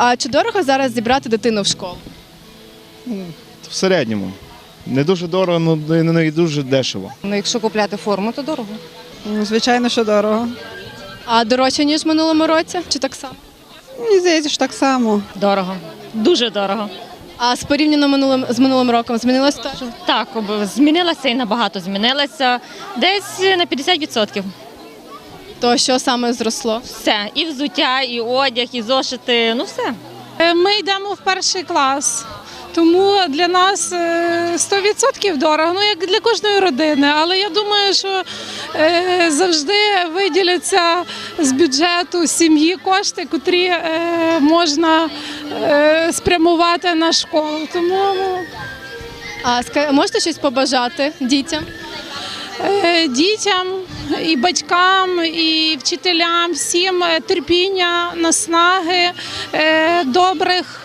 А чи дорого зараз зібрати дитину в школу? В середньому. Не дуже дорого, але не не дуже дешево. Ну, якщо купляти форму, то дорого. Ну, Звичайно, що дорого. А дорожче, ніж в минулому році? Чи так само? Мені здається, що так само. Дорого, дуже дорого. А з порівняно минулим з минулим роком змінилось теж? Так, змінилася і набагато змінилася. Десь на 50%. То що саме зросло? Все. І взуття, і одяг, і зошити. Ну все. Е, Ми йдемо в перший клас. Тому для нас е, 100% дорого, ну як для кожної родини. Але я думаю, що е, завжди виділяться з бюджету сім'ї кошти, котрі е, можна е, спрямувати на школу. Тому А можете щось побажати дітям? е, дітям і батькам, і вчителям, всім е, терпіння, наснаги, е, добрих.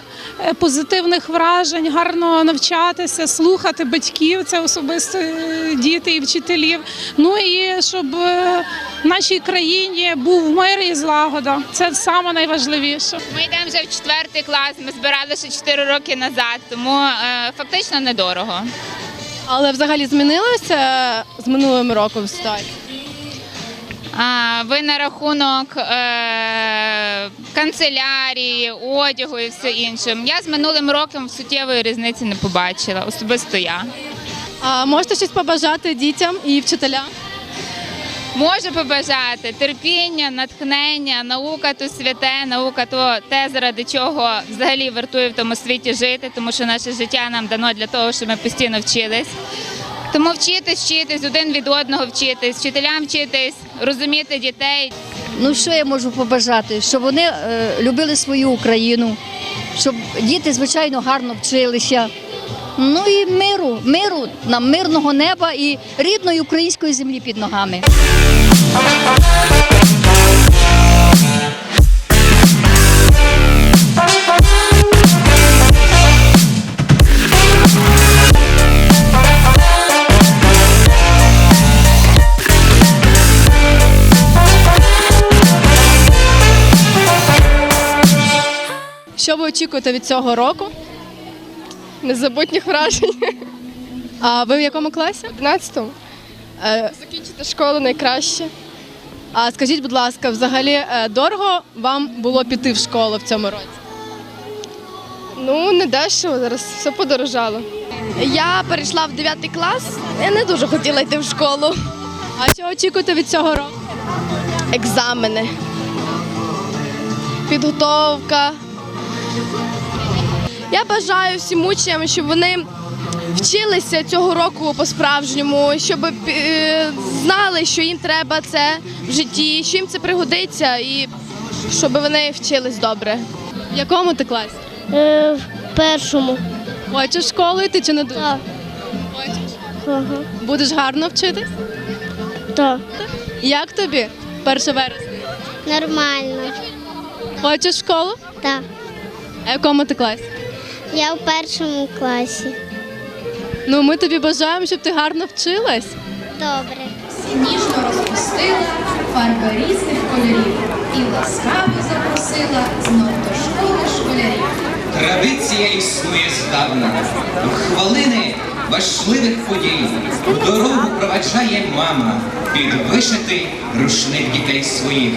е, Позитивних вражень, гарно навчатися, слухати батьків, це особисто діти і вчителів. Ну і щоб в нашій країні був мир і злагода. Це саме найважливіше. Ми йдемо вже в четвертий клас. Ми збирали ще 4 роки назад, тому е, фактично недорого. Але взагалі змінилося з минулим роком ситуація? Ви на рахунок е, канцелярії, одягу і все інше. Я з минулим роком суттєвої різниці не побачила, особисто я. А можете щось побажати дітям і вчителям? Можу побажати терпіння, натхнення, наука то святе, наука то те, заради чого взагалі вартує в тому світі жити, тому що наше життя нам дано для того, щоб ми постійно вчились. Тому вчитись, вчитись, один від одного вчитись, вчителям вчитись, розуміти дітей. Ну що я можу побажати? Щоб вони е, любили свою Україну, щоб діти, звичайно, гарно вчилися. Ну і миру, миру, нам мирного неба і рідної української землі під ногами. Що ви очікуєте від цього року? Незабутніх вражень. А ви в якому класі? 11-му. Закінчити школу найкраще. А скажіть, будь ласка, взагалі е, дорого вам було піти в школу в цьому році? Ну, не дешево, зараз все подорожало. Я перейшла в 9 клас, я не дуже хотіла йти в школу. А що очікуєте від цього року? Екзамени, підготовка. Я бажаю всім учням, щоб вони вчилися цього року по-справжньому, щоб е, знали, що їм треба це в житті, що їм це пригодиться, і щоб вони вчились добре. В якому ти класі? Е, в першому. Хочеш школу йти чи не дуже? Так. Хочеш? Ага. Будеш гарно вчитись? Так. Як тобі? 1 вересня. Нормально. Хочеш в школу? Так. А в якому ти класі? Я в першому класі. Ну, ми тобі бажаємо, щоб ти гарно вчилась. Добре. ніжно розпустила фарби різних кольорів і ласкаво запросила знов до школи школярів. Традиція існує здавна. У хвилини важливих подій в дорогу проваджає мама під вишитий рушник дітей своїх.